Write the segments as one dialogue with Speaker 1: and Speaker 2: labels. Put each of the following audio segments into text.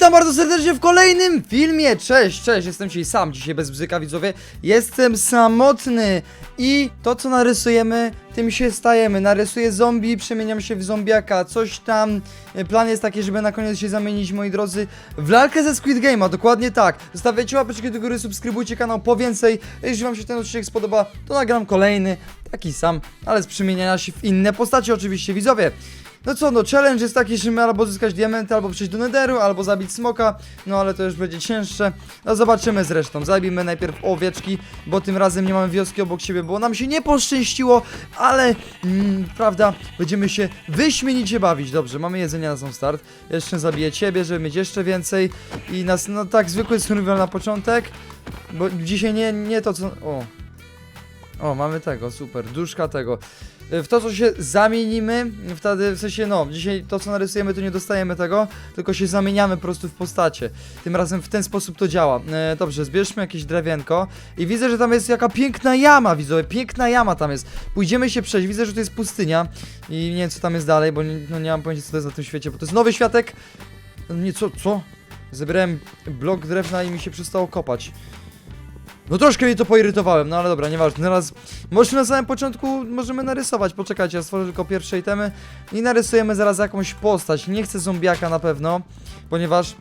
Speaker 1: Witam bardzo serdecznie w kolejnym filmie. Cześć, cześć, jestem dzisiaj sam, dzisiaj bez bzyka widzowie. Jestem samotny i to co narysujemy, tym się stajemy. Narysuję zombie, przemieniam się w zombiaka, coś tam. E, Plan jest taki, żeby na koniec się zamienić, moi drodzy, w lalkę ze Squid Game'a, dokładnie tak. Zostawiajcie łapeczki do góry, subskrybujcie kanał po więcej. Jeśli wam się ten odcinek spodoba, to nagram kolejny, taki sam, ale z przemieniania się w inne postacie oczywiście, widzowie. No co, no challenge jest taki, że my albo zyskać diamenty, albo przejść do netheru, albo zabić smoka, no ale to już będzie cięższe. No zobaczymy zresztą, zabijmy najpierw owieczki, bo tym razem nie mamy wioski obok siebie, bo nam się nie poszczęściło, ale mm, prawda, będziemy się wyśmienicie bawić. Dobrze, mamy jedzenie na sam start, jeszcze zabiję ciebie, żeby mieć jeszcze więcej i nas, no tak, zwykły survival na początek, bo dzisiaj nie, nie to co, o, o, mamy tego, super, duszka tego. W to, co się zamienimy, wtedy, w sensie, no, dzisiaj to, co narysujemy, to nie dostajemy tego, tylko się zamieniamy po prostu w postacie. Tym razem w ten sposób to działa. E, dobrze, zbierzmy jakieś drewienko i widzę, że tam jest jaka piękna jama, widzowie, piękna jama tam jest. Pójdziemy się przejść, widzę, że to jest pustynia i nie wiem, co tam jest dalej, bo nie, no, nie mam pojęcia, co to jest na tym świecie, bo to jest nowy światek. Nie, co, co? Zebrałem blok drewna i mi się przestało kopać. No troszkę mnie to poirytowałem, no ale dobra, nieważne. Teraz może na samym początku możemy narysować. Poczekajcie, ja stworzę tylko pierwsze itemy i narysujemy zaraz jakąś postać. Nie chcę zombiaka na pewno, ponieważ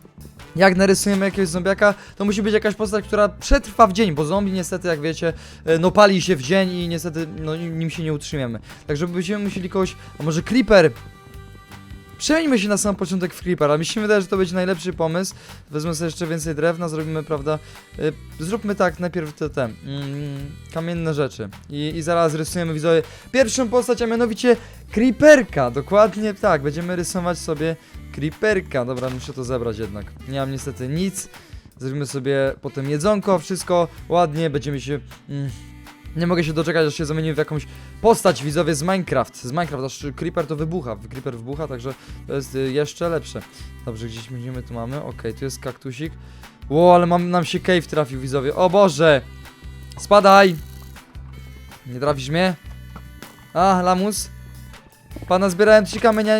Speaker 1: jak narysujemy jakiegoś zombiaka, to musi być jakaś postać, która przetrwa w dzień, bo zombie niestety, jak wiecie, e, no pali się w dzień i niestety no, nim się nie utrzymiemy. Także będziemy musieli kogoś, a może Creeper? Przejdźmy się na sam początek w Creeper, a mi się wydaje, że to będzie najlepszy pomysł. Wezmę sobie jeszcze więcej drewna, zrobimy, prawda, y, zróbmy tak, najpierw te, te mm, kamienne rzeczy. I, i zaraz rysujemy widzowie pierwszą postać, a mianowicie Creeperka, dokładnie tak, będziemy rysować sobie Creeperka, dobra, muszę to zebrać jednak, nie mam niestety nic, zrobimy sobie potem jedzonko, wszystko ładnie, będziemy się... Mm, nie mogę się doczekać, aż się zamienimy w jakąś postać widzowie z Minecraft. Z Minecraft, aż Creeper to wybucha. Creeper wybucha, także to jest y, jeszcze lepsze. Dobrze, gdzieś będziemy tu mamy. Okej, tu jest kaktusik. Ło, ale mam, nam się cave trafił widzowie. O Boże! Spadaj! Nie trafisz mnie? A, lamus. Pana zbierałem trzy kamienia,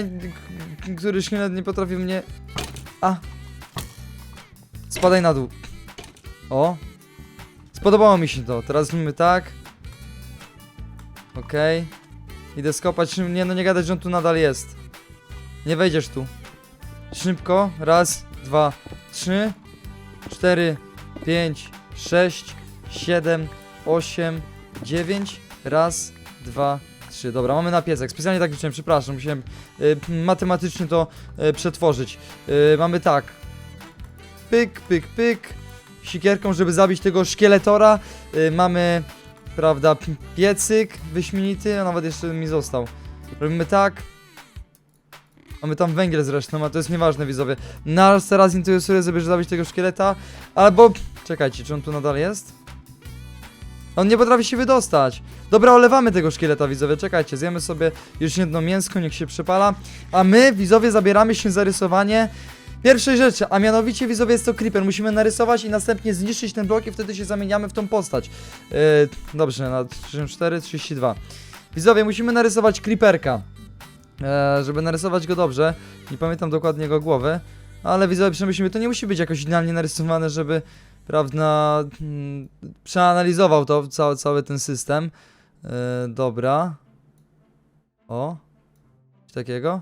Speaker 1: który szkielet nie potrafił mnie... A! Spadaj na dół. O! Spodobało mi się to. Teraz zrobimy tak. Okej. Idę skopać. Nie no, nie gadać, że on tu nadal jest. Nie wejdziesz tu. Szybko. Raz, dwa, trzy, cztery, pięć, sześć, siedem, osiem, dziewięć. Raz, dwa, trzy. Dobra, mamy na piecek. Specjalnie tak liczyłem, przepraszam. Musiałem y, matematycznie to y, przetworzyć. Y, mamy tak. Pyk, pyk, pyk. Sikierką, żeby zabić tego szkieletora. Y, mamy, prawda, piecyk wyśmienity, a nawet jeszcze mi został. Robimy tak. Mamy tam węgiel zresztą, a to jest nieważne, widzowie. Nas teraz interesuje, żeby zabić tego szkieleta. Albo. Czekajcie, czy on tu nadal jest? On nie potrafi się wydostać. Dobra, olewamy tego szkieleta, widzowie. Czekajcie, zjemy sobie już jedno mięsko, niech się przepala. A my, widzowie, zabieramy się za rysowanie pierwszej rzeczy, a mianowicie, widzowie, jest to creeper. Musimy narysować i następnie zniszczyć ten blok i wtedy się zamieniamy w tą postać. Yy, dobrze, na 34, 32. Widzowie, musimy narysować creeperka. E, żeby narysować go dobrze. Nie pamiętam dokładnie jego głowy. Ale widzowie, przemyślimy, to nie musi być jakoś idealnie narysowane, żeby, prawda, mm, przeanalizował to, cały, cały ten system. E, dobra. O. Coś takiego.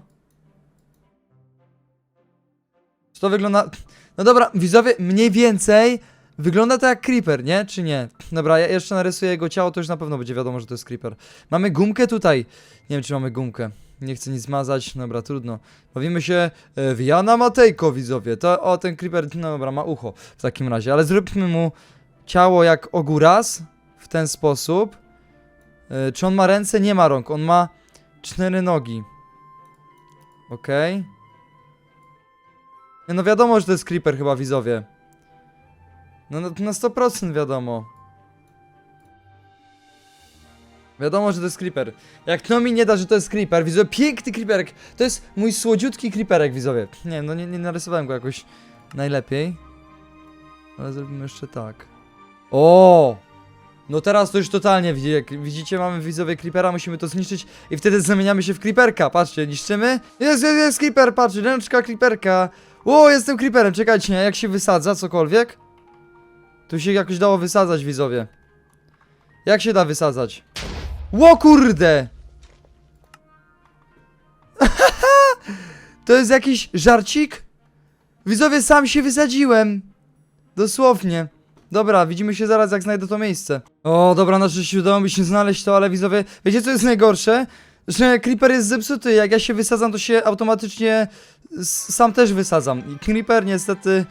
Speaker 1: Czy to wygląda... No dobra, widzowie, mniej więcej wygląda to jak creeper, nie? Czy nie? Dobra, ja jeszcze narysuję jego ciało, to już na pewno będzie wiadomo, że to jest creeper. Mamy gumkę tutaj. Nie wiem, czy mamy gumkę. Nie chcę nic zmazać, dobra, trudno. Bawimy się e, w Jana Matejko, widzowie. To, o, ten creeper, no dobra, ma ucho w takim razie. Ale zróbmy mu ciało jak ogóraz, w ten sposób. E, czy on ma ręce? Nie ma rąk, on ma cztery nogi. Okej. Nie, no wiadomo, że to jest creeper chyba, widzowie. No, no na 100% wiadomo. Wiadomo, że to jest creeper. Jak to mi nie da, że to jest creeper, widzowie, piękny creeperek. To jest mój słodziutki creeperek, widzowie. Nie, no nie, nie narysowałem go jakoś najlepiej. Ale zrobimy jeszcze tak. O! No teraz to już totalnie widzi- jak widzicie, mamy widzowie creepera, musimy to zniszczyć i wtedy zamieniamy się w creeperka. Patrzcie, niszczymy. Jest, jest, jest creeper, patrzcie, ręczka creeperka. O, jestem creeperem, czekajcie, jak się wysadza, cokolwiek? Tu się jakoś dało wysadzać, widzowie. Jak się da wysadzać? Ło kurde! to jest jakiś żarcik? Widzowie, sam się wysadziłem. Dosłownie. Dobra, widzimy się zaraz, jak znajdę to miejsce. O, dobra, na szczęście udało mi się znaleźć to, ale widzowie, wiecie co jest najgorsze? Że creeper jest zepsuty, jak ja się wysadzam, to się automatycznie sam też wysadzam. I creeper niestety...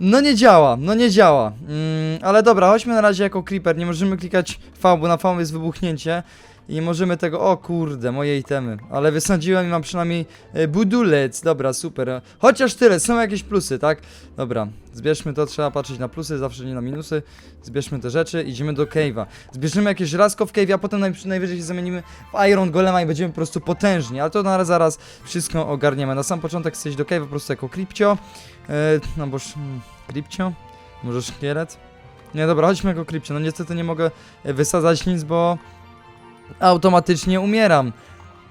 Speaker 1: No nie działa, no nie działa. Mm, ale dobra, chodźmy na razie jako creeper, nie możemy klikać V, bo na V jest wybuchnięcie. I możemy tego, o kurde, moje itemy. Ale wysadziłem i mam przynajmniej e, budulec, dobra, super. Chociaż tyle, są jakieś plusy, tak? Dobra, zbierzmy to, trzeba patrzeć na plusy, zawsze nie na minusy. Zbierzmy te rzeczy, idziemy do cave'a. Zbierzemy jakieś żelazko w cave'ie, a potem naj, najwyżej się zamienimy w Iron Golema i będziemy po prostu potężni. Ale to na zaraz wszystko ogarniemy. Na sam początek chcesz iść do cave'a po prostu jako Kripcio. E, no boż, mm, Kripcio? Może szkielet? Nie, dobra, chodźmy jako Kripcio. No niestety nie mogę e, wysadzać nic, bo automatycznie umieram.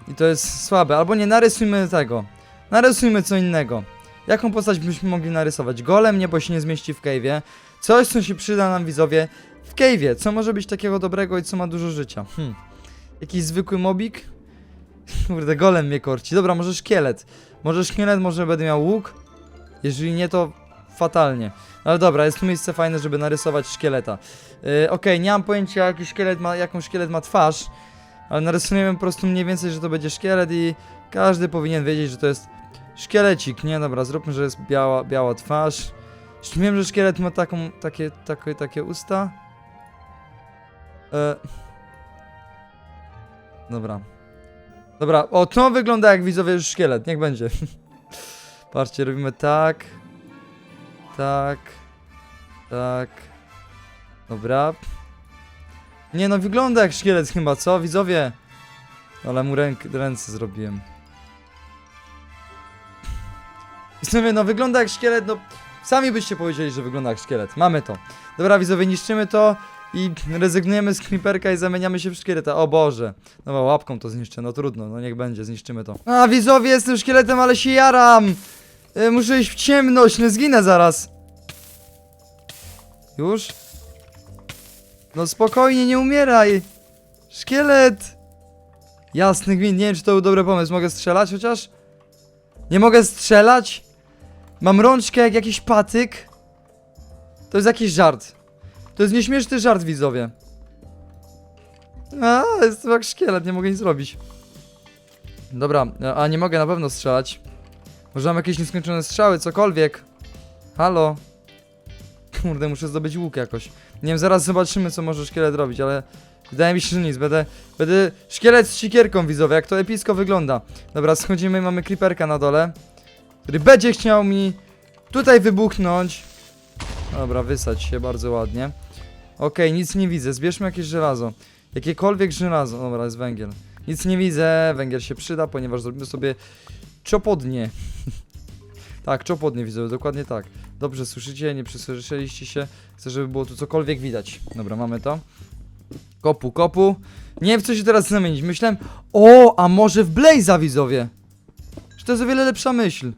Speaker 1: I to jest słabe. Albo nie, narysujmy tego. Narysujmy co innego. Jaką postać byśmy mogli narysować? Golem nie, bo się nie zmieści w cave'ie. Coś, co się przyda nam widzowie w cave'ie. Co może być takiego dobrego i co ma dużo życia? Hmm. Jakiś zwykły mobik? Kurde, golem mnie korci. Dobra, może szkielet. Może szkielet, może będę miał łuk? Jeżeli nie, to fatalnie. Ale dobra, jest tu miejsce fajne, żeby narysować szkieleta. Yy, Okej, nie mam pojęcia, jaki szkielet ma, jaką szkielet ma twarz, ale narysujemy po prostu mniej więcej, że to będzie szkielet i każdy powinien wiedzieć, że to jest szkielecik, nie? Dobra, zróbmy, że jest biała, biała twarz. Wiem, że szkielet ma taką, takie, takie, takie usta. E... Dobra. Dobra, o, to wygląda jak widzowie już szkielet, niech będzie. Patrzcie, robimy tak. Tak. Tak. Dobra. Nie no, wygląda jak szkielet chyba, co? Widzowie. Ale mu ręk, ręce zrobiłem. I sobie, no wygląda jak szkielet, no sami byście powiedzieli, że wygląda jak szkielet. Mamy to. Dobra, widzowie, niszczymy to i rezygnujemy z creeperka i zamieniamy się w szkieleta. O Boże. No łapką to zniszczę, no trudno, no niech będzie, zniszczymy to. A, widzowie, jestem szkieletem, ale się jaram. E, muszę iść w ciemność, nie zginę zaraz. Już? No spokojnie, nie umieraj. Szkielet. Jasny gwint, nie wiem czy to był dobry pomysł. Mogę strzelać chociaż? Nie mogę strzelać? Mam rączkę jak jakiś patyk. To jest jakiś żart. To jest nieśmieszny żart, widzowie. A, jestem jak szkielet, nie mogę nic zrobić. Dobra, a nie mogę na pewno strzelać. Może mam jakieś nieskończone strzały, cokolwiek. Halo? Kurde, muszę zdobyć łuk jakoś. Nie wiem, zaraz zobaczymy, co może szkielet robić, ale wydaje mi się, że nic. Będę, będę szkielet z sikierką, widzowie, jak to epicko wygląda. Dobra, schodzimy mamy creeperka na dole, który będzie chciał mi tutaj wybuchnąć. Dobra, wysać się bardzo ładnie. Okej, nic nie widzę. Zbierzmy jakieś żelazo. Jakiekolwiek żelazo. Dobra, jest węgiel. Nic nie widzę. Węgiel się przyda, ponieważ zrobimy sobie czopodnie. tak, czopodnie widzę, dokładnie tak. Dobrze, słyszycie? Nie przesłyszeliście się? Chcę, żeby było tu cokolwiek widać. Dobra, mamy to. Kopu, kopu. Nie wiem, co się teraz zamienić. Myślałem, o, a może w Blaze'a, widzowie? Że to jest o wiele lepsza myśl.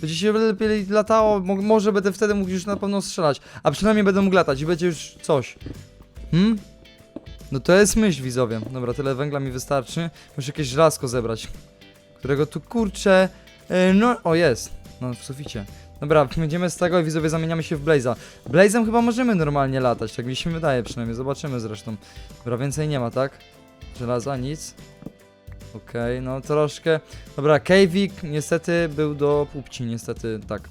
Speaker 1: Będzie się lepiej latało, mo może będę wtedy mógł już na pewno strzelać. A przynajmniej będę mógł latać i będzie już coś. Hmm? No to jest myśl, widzowie. Dobra, tyle węgla mi wystarczy. Muszę jakieś żelazko zebrać. Którego tu kurczę. Yy, no, o jest. No, w suficie. Dobra, będziemy z tego i widzowie zamieniamy się w Blaze'a. Blaze'em chyba możemy normalnie latać, tak mi się wydaje przynajmniej. Zobaczymy zresztą. Dobra, więcej nie ma, tak? Żelaza, nic. Okej, no troszkę. Dobra, Kejwik niestety był do pupci, niestety tak.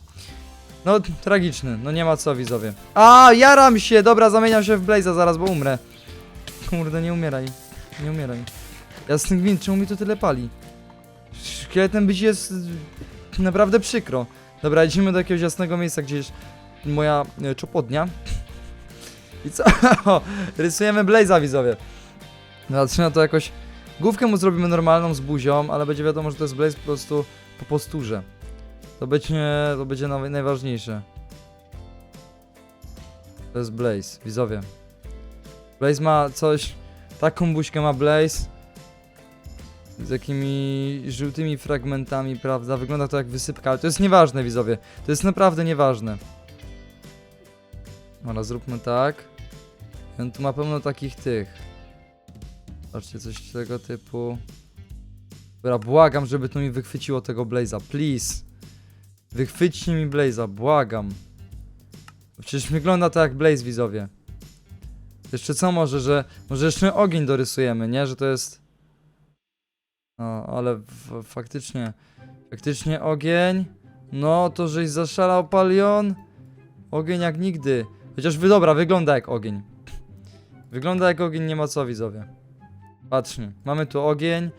Speaker 1: No, tragiczny, no nie ma co widzowie. A, jaram się! Dobra, zamieniam się w Blaze'a zaraz, bo umrę. Kurde, nie umieraj. Nie umieraj. Jasny gwint, czemu mi to tyle pali? Szkieletem być jest naprawdę przykro. Dobra, idziemy do jakiegoś jasnego miejsca, gdzie jest moja e, czopodnia. I co? Rysujemy Blaze'a, widzowie. No, trzeba to jakoś... Główkę mu zrobimy normalną z buzią, ale będzie wiadomo, że to jest Blaze po prostu po posturze. To będzie, to będzie naj- najważniejsze. To jest Blaze, widzowie. Blaze ma coś... Taką buźkę ma Blaze. Z jakimi żółtymi fragmentami, prawda? Wygląda to jak wysypka, ale to jest nieważne, widzowie. To jest naprawdę nieważne. Dobra, zróbmy tak. I on tu ma pełno takich tych. Patrzcie, coś tego typu. Dobra, błagam, żeby tu mi wychwyciło tego Blaze'a, please. Wychwyćcie mi Blaze'a, błagam. Przecież wygląda to jak Blaze, widzowie. Jeszcze co może, że... Może jeszcze ogień dorysujemy, nie? Że to jest... No, ale faktycznie... Faktycznie ogień... No, to żeś zaszalał palion. Ogień jak nigdy. Chociaż wy, dobra, wygląda jak ogień. Wygląda jak ogień, nie ma co, widzowie. Patrzcie, mamy tu ogień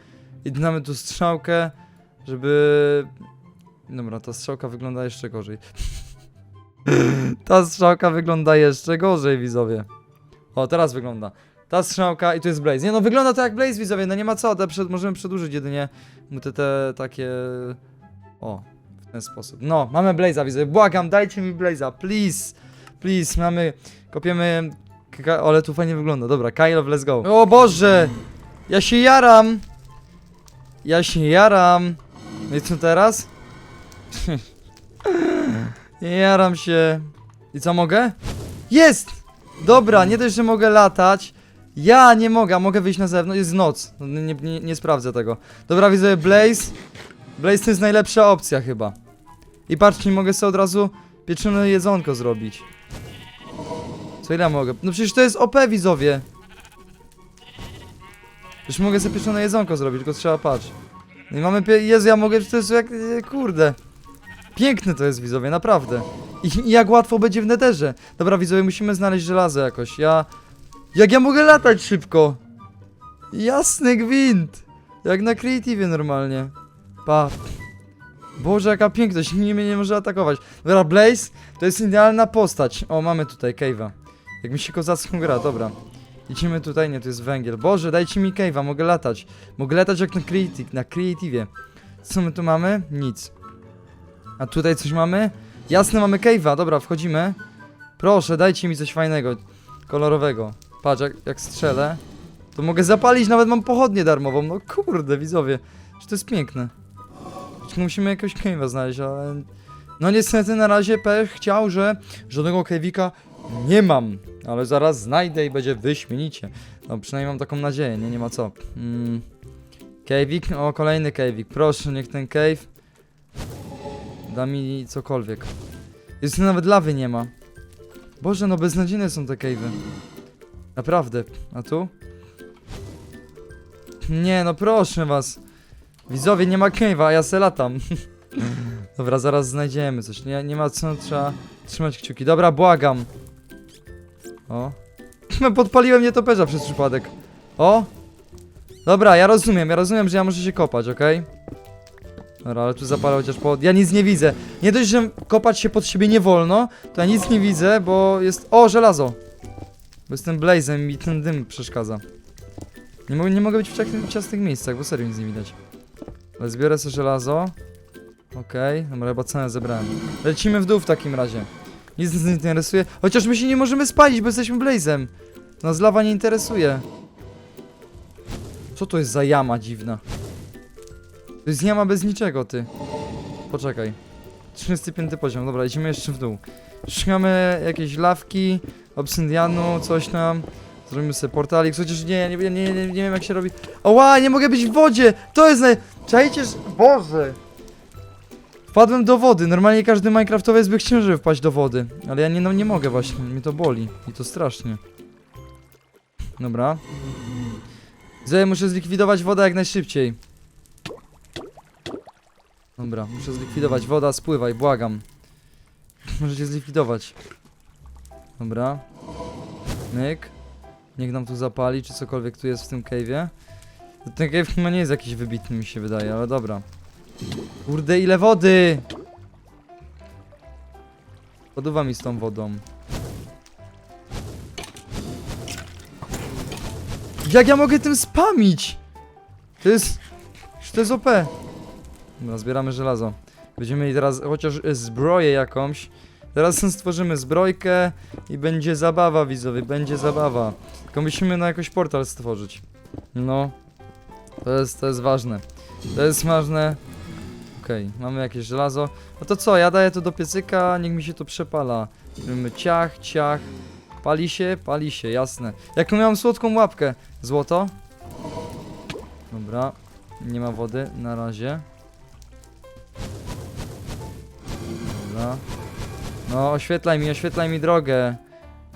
Speaker 1: i mamy tu strzałkę, żeby... Dobra, ta strzałka wygląda jeszcze gorzej. ta strzałka wygląda jeszcze gorzej, widzowie. O, teraz wygląda. Ta strzałka i tu jest Blaze. Nie no, wygląda to jak Blaze, widzowie, no nie ma co, te przed, możemy przedłużyć jedynie mu te, te takie... O, w ten sposób. No, mamy Blaze'a, widzowie, błagam, dajcie mi Blaze'a, please, please, mamy, kopiemy... Ka- ale tu fajnie wygląda, dobra, Kylo, let's go. O Boże! Ja się jaram! Ja się jaram! No i co teraz? jaram się. I co mogę? Jest! Dobra, nie dość, że mogę latać. Ja nie mogę, mogę wyjść na zewnątrz. Jest noc. No, Nie, nie, nie sprawdzę tego. Dobra, widzę Blaze. Blaze to jest najlepsza opcja chyba. I patrzcie, mogę sobie od razu pieczone jedzonko zrobić. Co ile mogę? No przecież to jest OP widzowie. Już mogę sobie pieczone jedzonko zrobić, tylko trzeba patrz. No i mamy pie... Jezu, ja mogę, to jest jak... e, kurde. Piękne to jest widzowie, naprawdę. I, I jak łatwo będzie w nederze. Dobra widzowie, musimy znaleźć żelazo jakoś. Ja... Jak ja mogę latać szybko? Jasny gwint. Jak na creative normalnie. Pa. Boże, jaka piękność, nikt mnie nie może atakować. Dobra, Blaze to jest idealna postać. O, mamy tutaj cave'a. Jak mi się kozacką gra, dobra. Idziemy tutaj, nie, to jest węgiel. Boże, dajcie mi cave'a, mogę latać. Mogę latać jak na creative, na creative. Co my tu mamy? Nic. A tutaj coś mamy? Jasne, mamy cave'a, dobra, wchodzimy. Proszę, dajcie mi coś fajnego, kolorowego. Patrz, jak, jak strzelę, to mogę zapalić, nawet mam pochodnię darmową. No kurde, widzowie, że to jest piękne. Musimy jakiegoś cave'a znaleźć, ale... No niestety na razie pech chciał, że żadnego cave'ika nie mam. Ale zaraz znajdę i będzie wyśmienicie. No przynajmniej mam taką nadzieję, nie, nie ma co. Mm. Cave'ik? O, kolejny cave'ik. Proszę, niech ten cave da mi cokolwiek. Jest nawet lawy nie ma. Boże, no beznadziejne są te cave'y. Naprawdę. A tu? Nie, no proszę was. Widzowie, nie ma cave'a, ja se latam. Dobra, zaraz znajdziemy coś. Nie, nie ma co, trzeba trzymać kciuki. Dobra, błagam. O. Podpaliłem nietoperza przez przypadek. O. Dobra, ja rozumiem, ja rozumiem, że ja muszę się kopać, okej? Dobra, ale tu zapalę chociaż pod... Ja nic nie widzę. Nie dość, że kopać się pod siebie nie wolno, to ja nic nie widzę, bo jest... O, żelazo! Bo jestem blazem i mi ten dym przeszkadza. Nie, mogę, nie mogę być w ciasnych, ciasnych miejscach, bo serio nic nie widać. Ale zbiorę sobie żelazo. Okej, dobra, chyba cenę zebrałem. Lecimy w dół w takim razie. Nic nas nie interesuje. Chociaż my się nie możemy spalić, bo jesteśmy blazem. Nas lawa nie interesuje. Co to jest za jama dziwna? To jest jama bez niczego, ty. Poczekaj. 35 poziom, dobra, idziemy jeszcze w dół. Szukamy jakieś lawki, obsydianu, coś tam. Zrobimy sobie portalik, chociaż nie, nie, nie, nie, nie, nie wiem jak się robi. Oła, nie mogę być w wodzie! To jest naj... Czajcie, że... Boże! Wpadłem do wody, normalnie każdy Minecraftowiec by chciał, żeby wpaść do wody. Ale ja nie, no, nie mogę właśnie, mnie to boli. I to strasznie. Dobra. Zaj, muszę zlikwidować wodę jak najszybciej. Dobra, muszę zlikwidować. Woda, spływaj, błagam. Możecie zlikwidować. Dobra. Myk. Niech nam tu zapali, czy cokolwiek tu jest w tym cave'ie. Ten cave chyba nie jest jakiś wybitny, mi się wydaje, ale dobra. Kurde, ile wody! Poduwa mi z tą wodą. Jak ja mogę tym spamić? To jest... To jest OP. Dobra, zbieramy żelazo. Będziemy mieli teraz chociaż e, zbroję jakąś. Teraz stworzymy zbrojkę i będzie zabawa widzowie, będzie zabawa. Tylko musimy na jakoś portal stworzyć. No. To jest, to jest ważne. To jest ważne. Okej, mamy jakieś żelazo. No to co, ja daję to do piecyka, niech mi się to przepala. Robimy ciach, ciach. Pali się, pali się, jasne. Jaką miałem słodką łapkę. Złoto. Dobra. Nie ma wody na razie. Dobra. No, oświetlaj mi, oświetlaj mi drogę.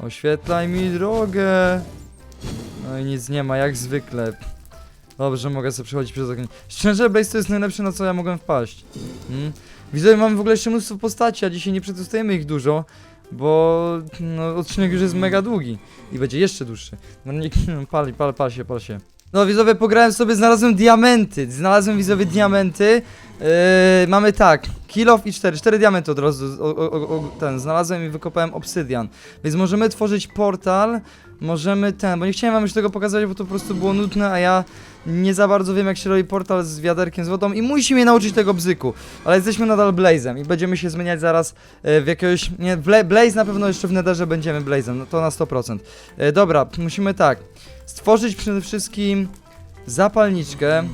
Speaker 1: Oświetlaj mi drogę. No i nic nie ma, jak zwykle. Dobrze, mogę sobie przechodzić przez okno. Szczerze, Blaze to jest najlepsze, na co ja mogłem wpaść. Mm. Widzę, mamy w ogóle jeszcze mnóstwo postaci, a dzisiaj nie przetestujemy ich dużo, bo no, odcinek już jest mega długi i będzie jeszcze dłuższy. No nie, pal, pal, pal się, pal się. No widzowie, pograłem sobie, znalazłem diamenty, znalazłem widzowie diamenty. Yy, mamy tak, kill off i 4, 4 diamenty od razu, o, o, o, ten, znalazłem i wykopałem obsydian. Więc możemy tworzyć portal, możemy ten, bo nie chciałem wam już tego pokazać, bo to po prostu było nudne, a ja nie za bardzo wiem jak się robi portal z wiaderkiem z wodą i musi mnie nauczyć tego bzyku. Ale jesteśmy nadal Blazem i będziemy się zmieniać zaraz e, w jakiegoś, nie, Bla Blaze na pewno jeszcze w Netherze będziemy Blazem, no to na 100%. E, dobra, musimy tak, stworzyć przede wszystkim zapalniczkę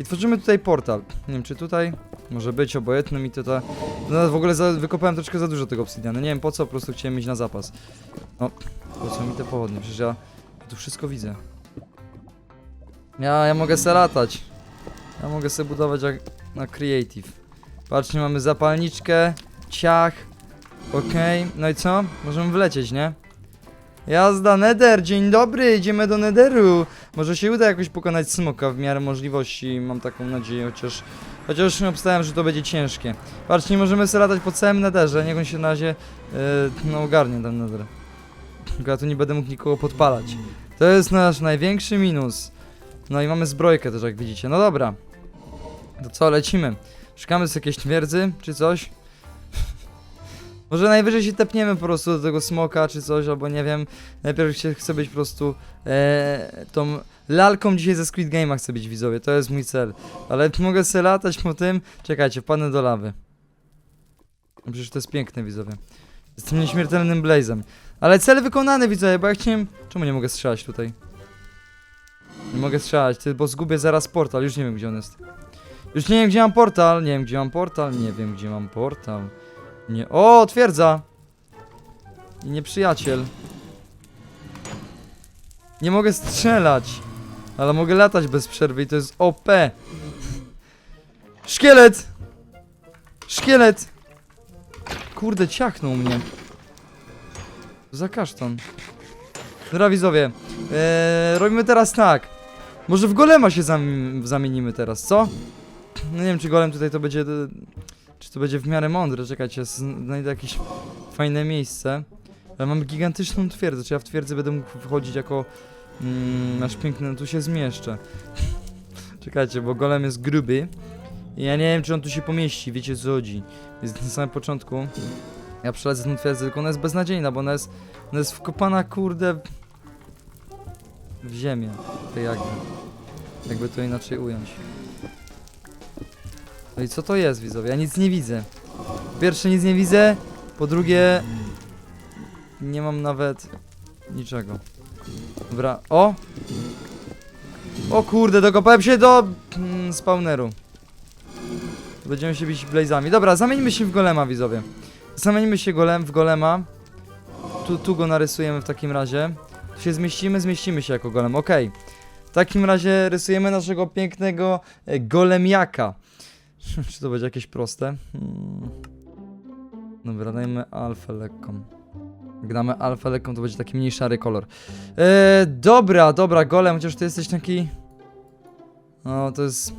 Speaker 1: i tworzymy tutaj portal. Nie wiem czy tutaj może być obojętny mi to ta... No w ogóle za, wykopałem troszkę za dużo tego obsydianu, nie wiem po co, po prostu chciałem mieć na zapas. No, po co mi te pochodnie, przecież ja tu wszystko widzę. Ja, ja mogę se latać. Ja mogę sobie budować jak na creative. Patrzcie, mamy zapalniczkę, ciach. Okej, no i co? Możemy wlecieć, nie? Jazda, Nether, dzień dobry, idziemy do Netheru. Może się uda jakoś pokonać smoka w miarę możliwości, mam taką nadzieję, chociaż... Chociaż obstałem, że to będzie ciężkie. Patrzcie, nie możemy sobie latać po całym Netherze, niech on się na razie, yy, no ogarnie ten Nether. Tylko ja tu nie będę mógł nikogo podpalać. To jest nasz największy minus. No i mamy zbrojkę też, jak widzicie. No dobra. To co, lecimy. Szukamy sobie jakiejś twierdzy, czy coś. Może najwyżej się tepniemy po prostu do tego smoka, czy coś, albo nie wiem. Najpierw się chcę być po prostu e, tą lalką dzisiaj ze Squid Game'a chcę być widzowie, to jest mój cel. Ale mogę sobie latać po tym. Czekajcie, wpadnę do lawy. Przecież to jest piękne widzowie. Jestem nieśmiertelnym Blazem. Ale cel wykonany widzowie, bo ja chciałem... Czemu nie mogę strzelać tutaj? Nie mogę strzelać, bo zgubię zaraz portal, już nie wiem gdzie on jest. Już nie wiem gdzie mam portal, nie wiem gdzie mam portal, nie wiem gdzie mam portal. Nie. O, twierdza! I nieprzyjaciel. Nie mogę strzelać, ale mogę latać bez przerwy i to jest OP. Szkielet! Szkielet! Kurde, ciachnął mnie. Za kasztan. Dobra widzowie, eee, robimy teraz tak. Może w golema się zam zamienimy teraz, co? No nie wiem, czy golem tutaj to będzie... Czy to będzie w miarę mądre, czekajcie, znajdę jakieś fajne miejsce. Ale mamy gigantyczną twierdzę, czy ja w twierdzy będę mógł wchodzić jako... Mm, nasz piękny, no tu się zmieszczę. czekajcie, bo golem jest gruby. I ja nie wiem, czy on tu się pomieści, wiecie co chodzi. Więc na samym początku... Ja przelecę tą twierdzę, tylko ona jest beznadziejna, bo ona jest... Ona jest wkopana, kurde... W ziemię. To jakby. Jakby to inaczej ująć. No i co to jest, widzowie? Ja nic nie widzę. Po pierwsze, nic nie widzę. Po drugie... Nie mam nawet... Niczego. Dobra, o! O kurde, dokopałem się do... Mm, spawneru. Będziemy się bić blazami. Dobra, zamieńmy się w golema, widzowie. Zamieńmy się golem w golema. Tu, tu go narysujemy w takim razie. Tu się zmieścimy, zmieścimy się jako golem, okej. W takim razie rysujemy naszego pięknego e, golemiaka. Czy to będzie jakieś proste? Hmm. Dobra, dajmy alfę lekką. Jak damy alfę lekką, to będzie taki mniej szary kolor. E, dobra, dobra, golem, chociaż ty jesteś taki... No, to jest...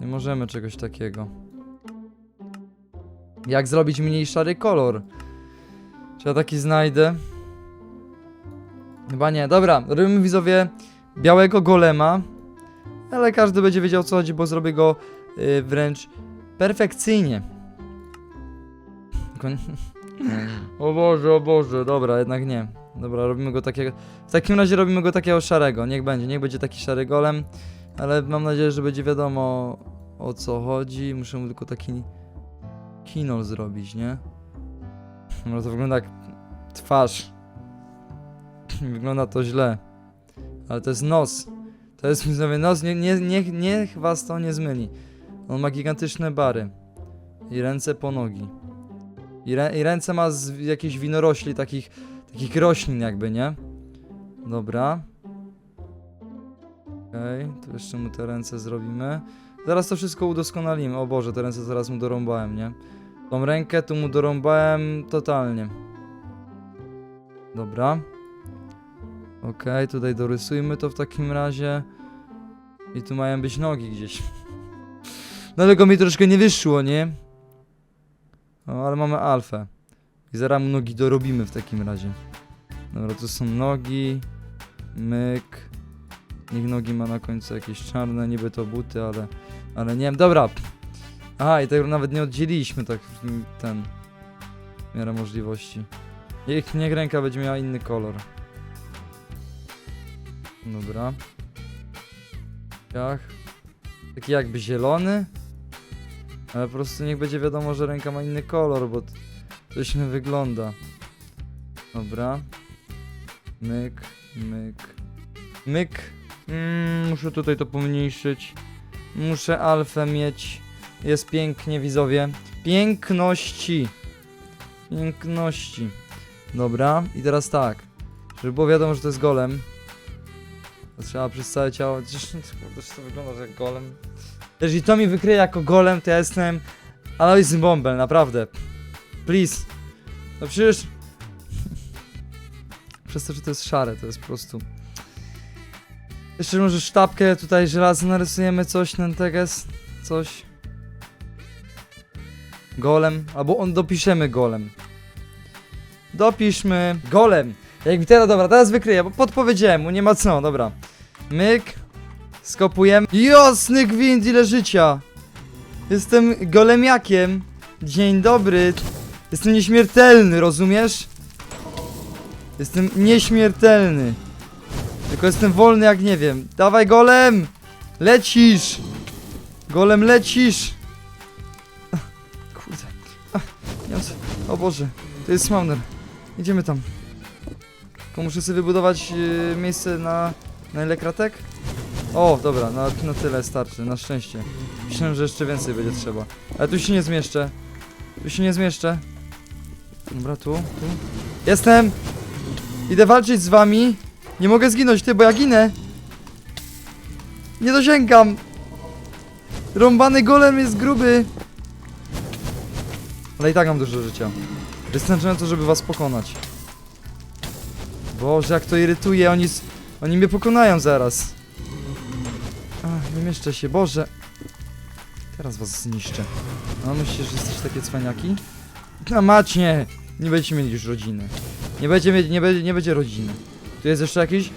Speaker 1: Nie możemy czegoś takiego. Jak zrobić mniej szary kolor? Czy ja taki znajdę? Chyba nie. Dobra, robimy widzowie białego golema. Ale każdy będzie wiedział o co chodzi, bo zrobię go y, wręcz perfekcyjnie. O Boże, o Boże, dobra, jednak nie. Dobra, robimy go takiego. W takim razie robimy go takiego szarego. Niech będzie, niech będzie taki szary golem. Ale mam nadzieję, że będzie wiadomo o co chodzi. Muszę mu tylko taki kinol zrobić, nie? No to wygląda jak twarz. Wygląda to źle. Ale to jest nos. To jest widzowie nos, nie, nie, nie, niech was to nie zmyli. On ma gigantyczne bary. I ręce po nogi. I, i ręce ma z jakichś winorośli, takich, takich roślin jakby, nie? Dobra. Okej, tu jeszcze mu te ręce zrobimy. Zaraz to wszystko udoskonalimy. O Boże, te ręce zaraz mu dorąbałem, nie? Tą rękę tu mu dorąbałem totalnie. Dobra. Okej, tutaj dorysujmy to w takim razie. I tu mają być nogi gdzieś. No tylko mi troszkę nie wyszło, nie? O, ale mamy alfę. I zaraz nogi dorobimy w takim razie. Dobra, tu są nogi. Myk. Niech nogi ma na końcu jakieś czarne, niby to buty, ale... Ale nie wiem, dobra. Aha, i tego nawet nie oddzieliliśmy tak ten... W miarę możliwości. Niech, niech ręka będzie miała inny kolor. Dobra. Ciach. Taki jakby zielony. Ale po prostu niech będzie wiadomo, że ręka ma inny kolor, bo to źle wygląda. Dobra. Myk, myk. Myk. Mm, muszę tutaj to pomniejszyć. Muszę alfę mieć. Jest pięknie, widzowie. Piękności. Piękności. Dobra, i teraz tak. Żeby było wiadomo, że to jest golem. To trzeba przez całe ciało. Kurde, to wygląda jak golem. Jeżeli to mi wykryje jako golem, to ja jestem Alois Bombel, naprawdę. Please. No przecież... Przez to, że to jest szare, to jest po prostu... Jeszcze może sztabkę tutaj żelazo narysujemy coś, Nenteges, coś. Golem, albo on dopiszemy golem. Dopiszmy golem. Jak teraz, dobra, teraz wykryję, bo podpowiedziałem mu, nie ma co, dobra. Myk. Skopujemy. Jasny gwint, ile życia! Jestem golemiakiem. Dzień dobry. Jestem nieśmiertelny, rozumiesz? Jestem nieśmiertelny. Tylko jestem wolny jak nie wiem. Dawaj golem! Lecisz! Golem lecisz! Kurde. O Boże, to jest spawner. Idziemy tam. Tylko muszę sobie wybudować yy, miejsce na, na ile kratek? O, dobra, na, na tyle starczy, na szczęście. Myślałem, że jeszcze więcej będzie trzeba. Ale tu się nie zmieszczę. Tu się nie zmieszczę. Dobra, tu, tu. Jestem! Idę walczyć z wami. Nie mogę zginąć, ty, bo ja ginę. Nie dosięgam. Rąbany golem jest gruby. Ale i tak mam dużo życia. Wystarczająco, żeby was pokonać. Boże, jak to irytuje, oni, oni mnie pokonają zaraz. Mieszczę się, Boże. Teraz was zniszczę. No myślisz, że jesteście takie cwaniaki? No macie! Nie będziecie mieli już rodziny. Nie będzie, mieć- nie będzie, nie będzie rodziny. Tu jest jeszcze jakiś?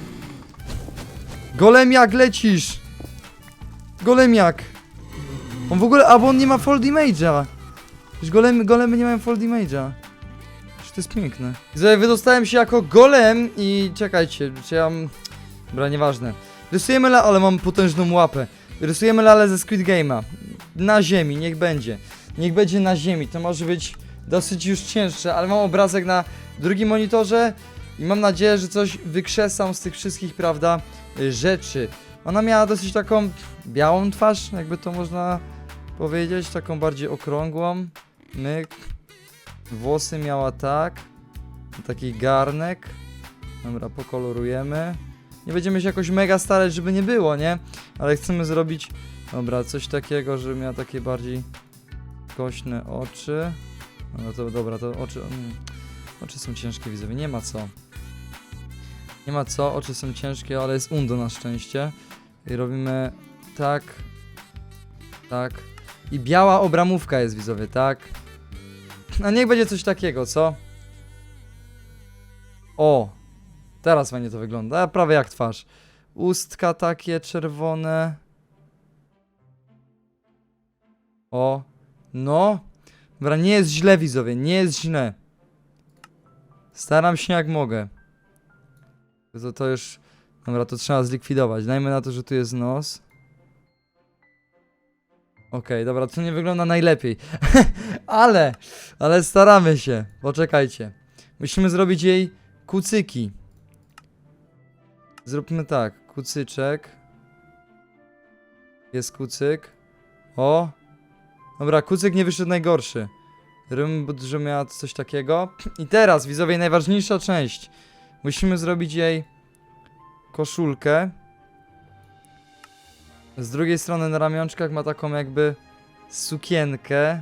Speaker 1: Golemiak, lecisz! Golemiak! On w ogóle, albo on nie ma fall damage'a. Już golemy, golemy nie mają damage'a. Przecież to jest piękne. Wydostałem się jako golem i czekajcie, czy ja mam... Dobra, nieważne. Rysujemy ale mam potężną łapę. Rysujemy lalę ze Squid Game'a. Na ziemi, niech będzie. Niech będzie na ziemi, to może być dosyć już cięższe, ale mam obrazek na drugim monitorze i mam nadzieję, że coś wykrzesam z tych wszystkich, prawda, rzeczy. Ona miała dosyć taką białą twarz, jakby to można powiedzieć, taką bardziej okrągłą. Myk. Włosy miała tak. Taki garnek. Dobra, pokolorujemy. Nie będziemy się jakoś mega starać, żeby nie było, nie? Ale chcemy zrobić, dobra, coś takiego, żeby miała takie bardziej kośne oczy. No to dobra, to oczy... Mm, oczy są ciężkie, widzowie, nie ma co. Nie ma co, oczy są ciężkie, ale jest undo na szczęście. I robimy tak, tak. I biała obramówka jest, widzowie, tak. No niech będzie coś takiego, co? O! Teraz fajnie to wygląda, prawie jak twarz. Ustka takie czerwone. O, no. Dobra, nie jest źle, widzowie, nie jest źle. Staram się jak mogę. To, to już... Dobra, to trzeba zlikwidować. Dajmy na to, że tu jest nos. Okej, dobra, to nie wygląda najlepiej. ale, ale staramy się. Poczekajcie. Musimy zrobić jej kucyki. Zróbmy tak, kucyczek. Jest kucyk. O! Dobra, kucyk nie wyszedł najgorszy. Rym, że miała coś takiego. I teraz, widzowie, najważniejsza część. Musimy zrobić jej koszulkę. Z drugiej strony na ramionczkach ma taką jakby sukienkę.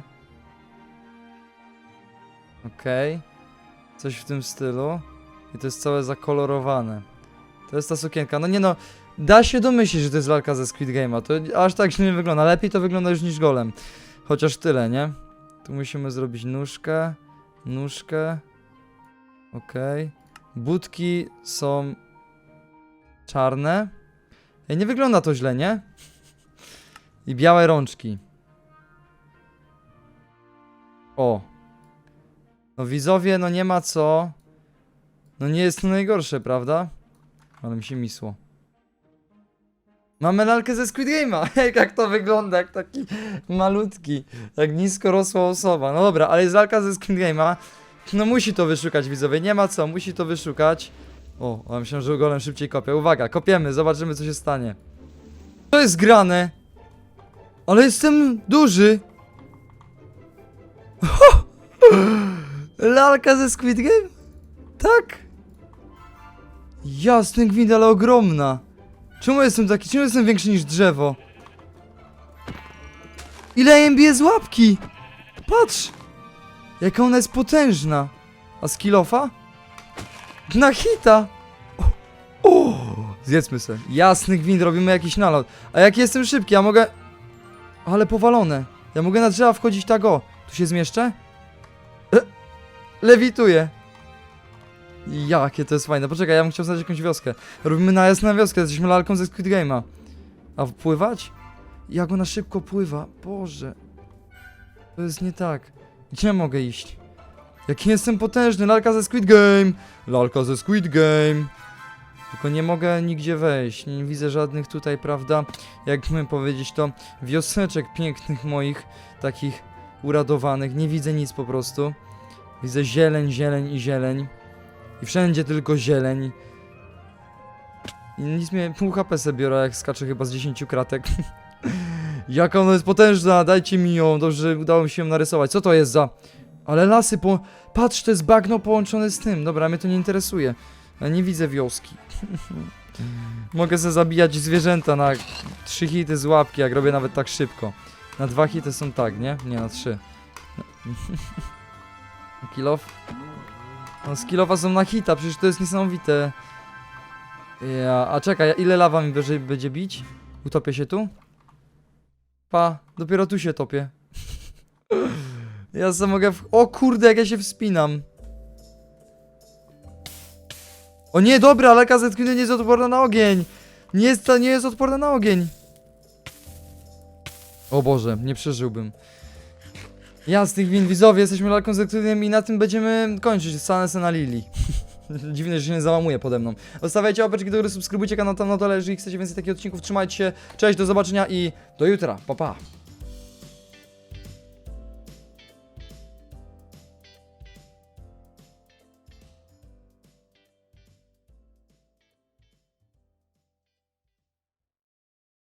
Speaker 1: Okej. Coś w tym stylu. I to jest całe zakolorowane. To jest ta sukienka. No nie no, da się domyślić, że to jest lalka ze Squid Game'a. To aż tak źle nie wygląda. Lepiej to wygląda już niż golem. Chociaż tyle, nie? Tu musimy zrobić nóżkę, nóżkę. Okej. Budki są czarne. Ej, nie wygląda to źle, nie? I białe rączki. O. No widzowie, no nie ma co. No nie jest to najgorsze, prawda? Ale mi się misło. Mamy lalkę ze Squid Game'a. Jak to wygląda, jak taki malutki, jak nisko rosła osoba. No dobra, ale jest lalka ze Squid Game'a. No musi to wyszukać, widzowie, nie ma co, musi to wyszukać. O, a myślałem, że golem szybciej kopie. Uwaga, kopiemy, zobaczymy co się stanie. To jest grane. Ale jestem duży. Lalka ze Squid Game? Tak. Jasny gwint, ale ogromna. Czemu jestem taki? Czemu jestem większy niż drzewo? Ile jej bije z łapki? Patrz! Jaka ona jest potężna. A skillofa? Na hita! O, o, zjedzmy se. Jasny gwint, robimy jakiś nalot. A jak jestem szybki, ja mogę... Ale powalone. Ja mogę na drzewa wchodzić tak o. Tu się zmieszczę? E, lewituję. Jakie to jest fajne. Poczekaj, ja bym chciał znaleźć jakąś wioskę. Robimy najazd na wioskę, jesteśmy lalką ze Squid Game'a. A pływać? Jak ona szybko pływa. Boże. To jest nie tak. Gdzie mogę iść? Jaki jestem potężny, lalka ze Squid Game! Lalka ze Squid Game! Tylko nie mogę nigdzie wejść, nie widzę żadnych tutaj, prawda, jakby powiedzieć to, wioseczek pięknych moich, takich uradowanych, nie widzę nic po prostu. Widzę zieleń, zieleń i zieleń. Wszędzie tylko zieleń. I nic mnie, pół HP sobie biorę, jak skaczę chyba z 10 kratek. Jaka ona jest potężna, dajcie mi ją, dobrze, udało mi się ją narysować. Co to jest za... Ale lasy po... Patrz, to jest bagno połączone z tym. Dobra, mnie to nie interesuje. Ja nie widzę wioski. Mogę sobie zabijać zwierzęta na trzy hity z łapki, jak robię nawet tak szybko. Na dwa hity są tak, nie? Nie, na trzy. Kilof? No skillowa są na hita, przecież to jest niesamowite. Ja, a czekaj, ile lawa mi wyżej będzie bić? Utopię się tu? Pa, dopiero tu się topię. Ja sam mogę w... O kurde, jak ja się wspinam. O nie, dobra, lalka zetknięty nie jest odporna na ogień. Nie jest, nie jest odporna na ogień. O Boże, nie przeżyłbym. Jasnych win, widzowie, jesteśmy lalką zetkniętym i na tym będziemy kończyć scenę na Lili. Dziwne, że się nie załamuje pode mną. Zostawiajcie łapeczki do góry, subskrybujcie kanał tam na dole, jeżeli chcecie więcej takich odcinków. Trzymajcie się, cześć, do zobaczenia i do jutra, pa pa.